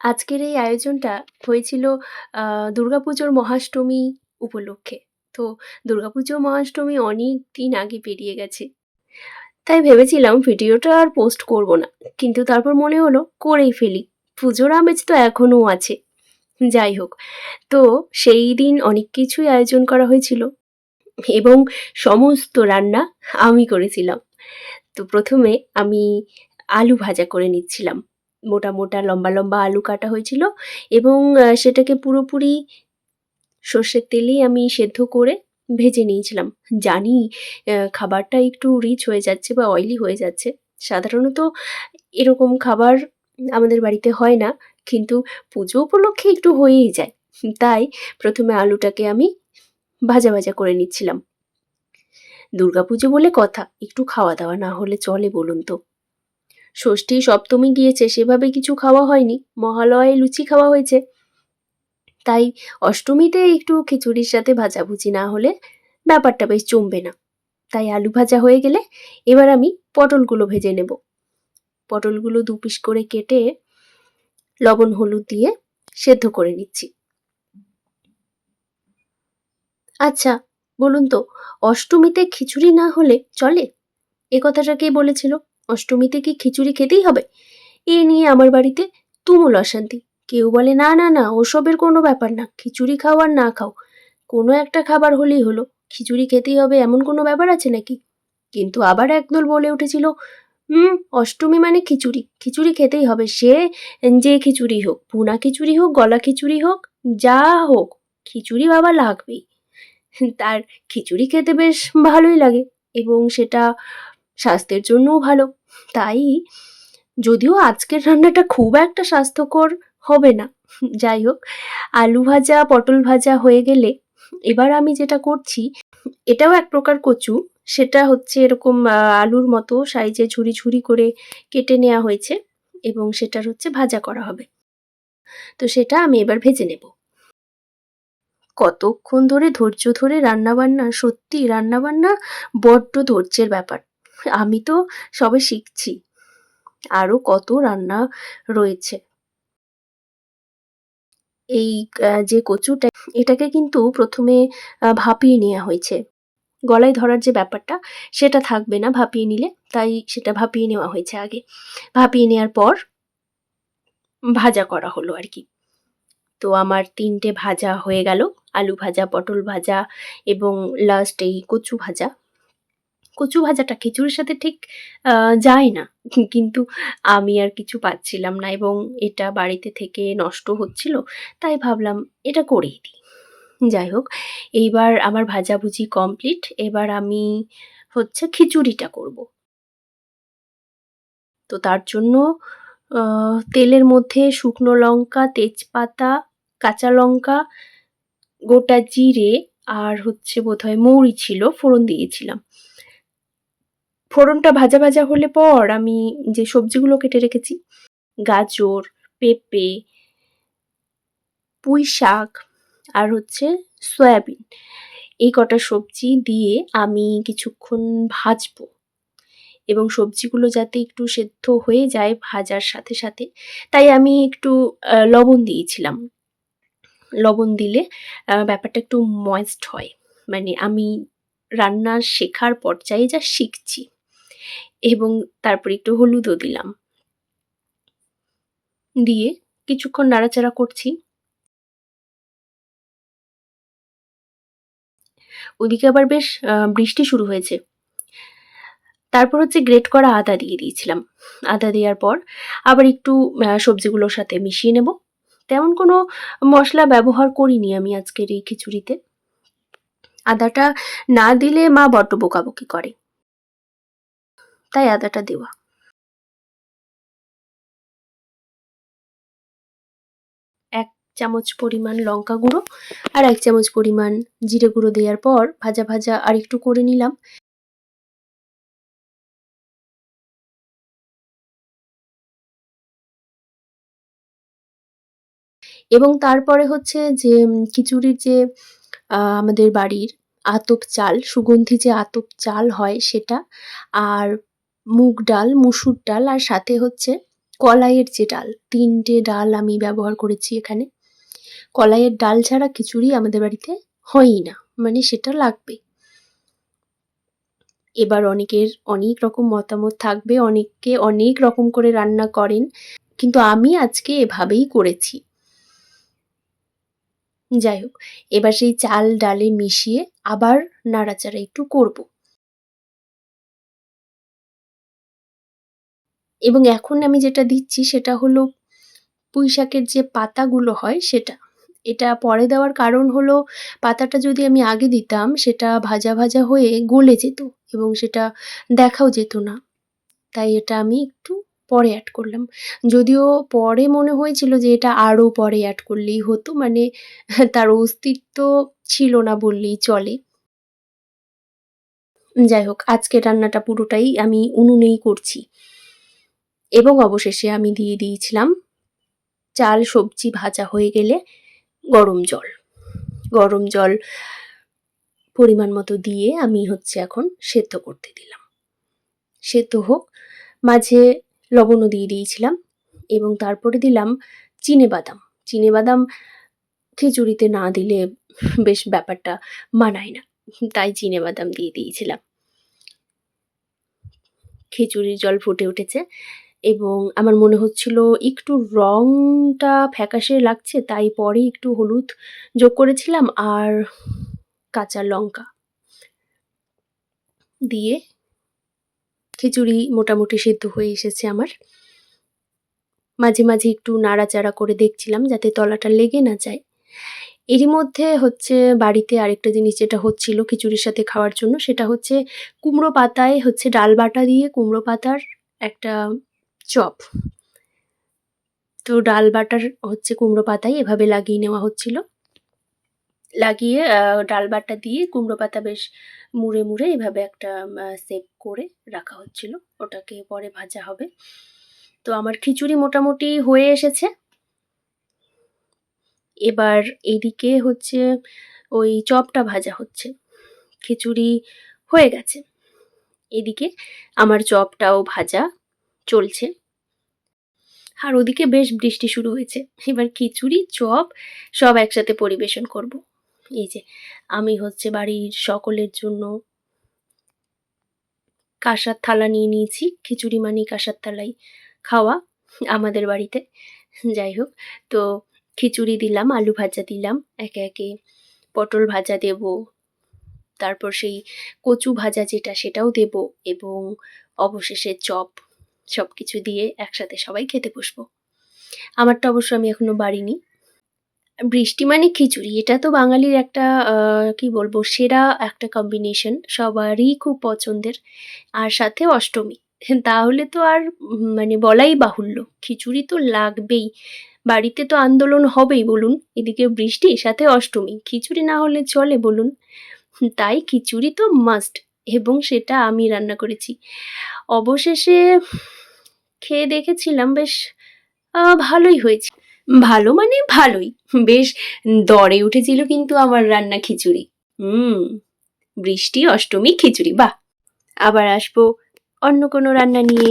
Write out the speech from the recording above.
আজকের এই আয়োজনটা হয়েছিল দুর্গাপুজোর মহাষ্টমী উপলক্ষে। তো দুর্গাপুজো, মহাষ্টমী অনেক দিন আগে পেরিয়ে গেছে। তাই ভেবেছিলাম ভিডিওটা আর পোস্ট করব না। কিন্তু তারপর মনে হলো করেই ফেলি। পুজোর আমেজ তো এখনও আছে। যাই হোক, তো সেই দিন অনেক কিছুই আয়োজন করা হয়েছিল এবং সমস্ত রান্না আমি করেছিলাম। তো প্রথমে আমি আলু ভাজা করে নিচ্ছিলাম। মোটা, মোটা লম্বা, লম্বা আলু কাটা হয়েছিল এবং সেটাকে পুরোপুরি সর্ষের তেলেই আমি সেদ্ধ করে ভেজে নিয়েছিলাম। জানি খাবারটা একটু রিচ হয়ে যাচ্ছে বা অয়েলি হয়ে যাচ্ছে। সাধারণত এরকম খাবার আমাদের বাড়িতে হয় না। কিন্তু পুজো উপলক্ষে একটু হয়েই যায়। তাই প্রথমে আলুটাকে আমি ভাজা, ভাজা করে নিচ্ছিলাম। দুর্গাপুজো বলে কথা, একটু খাওয়া-দাওয়া না হলে চলে বলুন তো? ষষ্ঠী, সপ্তমী গিয়েছে সেভাবে কিছু খাওয়া হয়নি। মহালয়ায় লুচি খাওয়া হয়েছে। তাই অষ্টমীতে একটু খিচুড়ির সাথে ভাজাভুজি না হলে ব্যাপারটা বেশ জমবে না। তাই আলু ভাজা হয়ে গেলে এবার আমি পটলগুলো ভেজে নেব। পটলগুলো দু পিস করে কেটে লবণ হলুদ দিয়ে সেদ্ধ করে নিচ্ছি। আচ্ছা বলুন তো অষ্টমীতে খিচুড়ি না হলে চলে? এ কথাটা কে বলেছিল? অষ্টমীতে কি খিচুড়ি খেতেই হবে? এ নিয়ে আমার বাড়িতে তুমুল অশান্তি। কেউ বলে না, না, না ওসবের কোনো ব্যাপার না। খিচুড়ি খাও আর না খাও। কোনো একটা খাবার হলেই হলো। খিচুড়ি খেতেই হবে এমন কোনো ব্যাপার আছে নাকি? কিন্তু আবার একদল বলে উঠেছিল, হুম অষ্টমী মানে খিচুড়ি। খিচুড়ি খেতেই হবে। সে যে খিচুড়ি হোক, ভুনা খিচুড়ি হোক, গলা খিচুড়ি হোক, যা হোক খিচুড়ি বাবা লাগবেই। তার খিচুড়ি খেতে বেশ ভালোই লাগে এবং সেটা স্বাস্থ্যের জন্যও ভালো। তাই যদিও আজকের রান্নাটা খুব একটা স্বাস্থ্যকর হবে না। যাই হোক, আলু ভাজা, পটল ভাজা হয়ে গেলে এবার আমি যেটা করছি, এটাও এক প্রকার কচু। সেটা হচ্ছে এরকম আলুর মতো সাইজে ঝুরি, ঝুরি করে কেটে নেওয়া হয়েছে এবং সেটার হচ্ছে ভাজা করা হবে। তো সেটা আমি এবার ভেজে নেব। কতক্ষণ ধরে ধৈর্য ধরে রান্নাবান্না সত্যি রান্নাবান্না বড্ড ধৈর্যের ব্যাপার। আমি তো সবে শিখছি। আরও কত রান্না রয়েছে। এই যে কচুটা এটাকে কিন্তু প্রথমে ভাপিয়ে নেওয়া হয়েছে। গলায় ধরার যে ব্যাপারটা সেটা থাকবে না ভাপিয়ে নিলে। তাই সেটা ভাপিয়ে নেওয়া হয়েছে আগে। ভাপিয়ে নেওয়ার পর ভাজা করা হলো আর কি তো আমার তিনটে ভাজা হয়ে গেল। আলু ভাজা, পটল ভাজা এবং লাস্ট এই কচু ভাজা। কচু ভাজাটা খিচুড়ির সাথে ঠিক যায় না। কিন্তু আমি আর কিছু পাচ্ছিলাম না এবং এটা বাড়িতে থেকে নষ্ট হচ্ছিল। তাই ভাবলাম এটা করেই দিই। যাই হোক, এইবার আমার ভাজাভুজি কমপ্লিট। এবার আমি হচ্ছে খিচুড়িটা করব। তো তার জন্য তেলের মধ্যে শুকনো লঙ্কা, তেজপাতা, কাঁচা লঙ্কা, গোটা জিরে আর হচ্ছে বোধহয় মৌরি ছিল ফোড়ন দিয়েছিলাম। ফোড়নটা ভাজা, ভাজা হলে পর আমি যে সবজিগুলো কেটে রেখেছি, গাজর, পেঁপে, পুঁই শাক আর হচ্ছে সয়াবিন। এই কটা সবজি দিয়ে আমি কিছুক্ষণ ভাজবো এবং সবজিগুলো যাতে একটু সেদ্ধ হয়ে যায় ভাজার সাথে, সাথে তাই আমি একটু লবণ দিয়েছিলাম। লবণ দিলে ব্যাপারটা একটু ময়েস্ট হয়। মানে আমি রান্না শেখার পর্যায়ে যা শিখছি এবং তারপর একটু হলুদও দিলাম। দিয়ে কিছুক্ষণ নাড়াচাড়া করছি। ওদিকে আবার বেশ বৃষ্টি শুরু হয়েছে। তারপর হচ্ছে গ্রেট করা আদা দিয়ে দিয়েছিলাম। আদা দেওয়ার পর আবার একটু সবজিগুলোর সাথে মিশিয়ে নেব। তেমন কোনো মশলা ব্যবহার করিনি আমি আজকের এই খিচুড়িতে। আদাটা না দিলে মা বড্ড বকাবকি করে। তাই আদাটা দেওয়া। এক চামচ পরিমাণ লঙ্কা গুঁড়ো আর এক চামচ পরিমাণ জিরে গুঁড়ো দেওয়ার পর ভাজা, ভাজা আরেকটু করে নিলাম। এবং তারপরে হচ্ছে যে খিচুড়ির যে আমাদের বাড়ির আতপ চাল, সুগন্ধি যে আতপ চাল হয় সেটা আর মুগ ডাল, মুসুর ডাল আর সাথে হচ্ছে কলাইয়ের যে ডাল। তিনটে ডাল আমি ব্যবহার করেছি এখানে। কলাইয়ের ডাল ছাড়া খিচুড়ি আমাদের বাড়িতে হয়ই না মানে সেটা লাগবে। এবার অনেকের অনেক রকম মতামত থাকবে অনেককে অনেক রকম করে রান্না করেন কিন্তু আমি আজকে এভাবেই করেছি। যাই হোক এবার সেই চাল ডালে মিশিয়ে আবার নাড়াচাড়া একটু করব। এবং এখন আমি যেটা দিচ্ছি সেটা হলো পুঁই শাকের যে পাতাগুলো হয় সেটা। এটা পরে দেওয়ার কারণ হলো পাতাটা যদি আমি আগে দিতাম সেটা ভাজা ভাজা হয়ে গলে যেত এবং সেটা দেখাও যেত না। তাই এটা আমি একটু পরে অ্যাড করলাম। যদিও পরে মনে হয়েছিল যে এটা আরও পরে অ্যাড করলেই হতো মানে তার অস্তিত্ব ছিল না বললেই চলে। যাই হোক আজকে রান্নাটা পুরোটাই আমি উনুনেই করছি। এবং অবশেষে আমি দিয়ে দিয়েছিলাম চাল, সবজি ভাজা হয়ে গেলে গরম জল। গরম জল পরিমাণ মতো দিয়ে আমি হচ্ছে এখন সেদ্ধ করতে দিলাম। সেদ্ধ হোক, মাঝে লবণও দিয়ে দিয়েছিলাম এবং তারপরে দিলাম চিনে বাদাম। চিনে বাদাম খিচুড়িতে না দিলে বেশ ব্যাপারটা মানায় না, তাই চিনে বাদাম দিয়ে দিয়েছিলাম। খিচুড়ির জল ফুটে উঠেছে। এবং আমার মনে হচ্ছিল একটু রংটা ফ্যাকাশে লাগছে, তাই পরে একটু হলুদ যোগ করেছিলাম আর কাঁচা লঙ্কা দিয়ে খিচুড়ি মোটামুটি সেদ্ধ হয়ে এসেছে আমার। মাঝে মাঝে একটু নাড়াচাড়া করে দেখছিলাম যাতে তলাটা লেগে না যায়। এরই মধ্যে হচ্ছে বাড়িতে আরেকটা জিনিস যেটা হচ্ছিল খিচুড়ির সাথে খাওয়ার জন্য সেটা হচ্ছে কুমড়ো পাতায় হচ্ছে ডাল বাটা দিয়ে কুমড়ো পাতার একটা চপ। তো ডাল বাটার হচ্ছে কুমড়ো পাতায় এভাবে লাগিয়ে নেওয়া হচ্ছিল। লাগিয়ে ডাল বাটা দিয়ে কুমড়ো পাতা বেশ মুড়ে মুড়ে এভাবে একটা সেপ করে রাখা হচ্ছিল। ওটাকে পরে ভাজা হবে। তো আমার খিচুড়ি মোটামুটি হয়ে এসেছে। এবার এদিকে হচ্ছে ওই চপটা ভাজা হচ্ছে। খিচুড়ি হয়ে গেছে। এদিকে আমার চপটাও ভাজা চলছে। আর ওদিকে বেশ বৃষ্টি শুরু হয়েছে। এবার খিচুড়ি, চপ সব একসাথে পরিবেশন করব। এই যে, আমি হচ্ছে বাড়ির সকলের জন্য কাঁসার থালা নিয়ে নিয়েছি। খিচুড়ি মানে কাঁসার থালাই খাওয়া আমাদের বাড়িতে। যাই হোক, তো খিচুড়ি দিলাম, আলু ভাজা দিলাম, একে একে পটল ভাজা দেব, তারপর সেই কচু ভাজা যেটা সেটাও দেব এবং অবশেষে চপ সব কিছু দিয়ে একসাথে সবাই খেতে বসবো। আমারটা অবশ্য আমি এখনও বাড়িনি। বৃষ্টি মানে খিচুড়ি, এটা তো বাঙালির একটা কি বলব, সেরা একটা কম্বিনেশন সবারই খুব পছন্দের। আর সাথে অষ্টমী, তাহলে তো আর মানে বলাই বাহুল্য। খিচুড়ি তো লাগবেই। বাড়িতে তো আন্দোলন হবেই, বলুন। এদিকে বৃষ্টি, সাথে অষ্টমী, খিচুড়ি না হলে চলে, বলুন। তাই খিচুড়ি তো মাস্ট এবং সেটা আমি রান্না করেছি। অবশেষে খেয়ে দেখেছিলাম, বেশ ভালোই হয়েছে। ভালো মানে ভালোই। বেশ, দরে উঠেছিল কিন্তু আমার রান্না খিচুড়ি। হুম, বৃষ্টি, অষ্টমী, খিচুড়ি, বাহ! আবার আসব অন্য কোনো রান্না নিয়ে।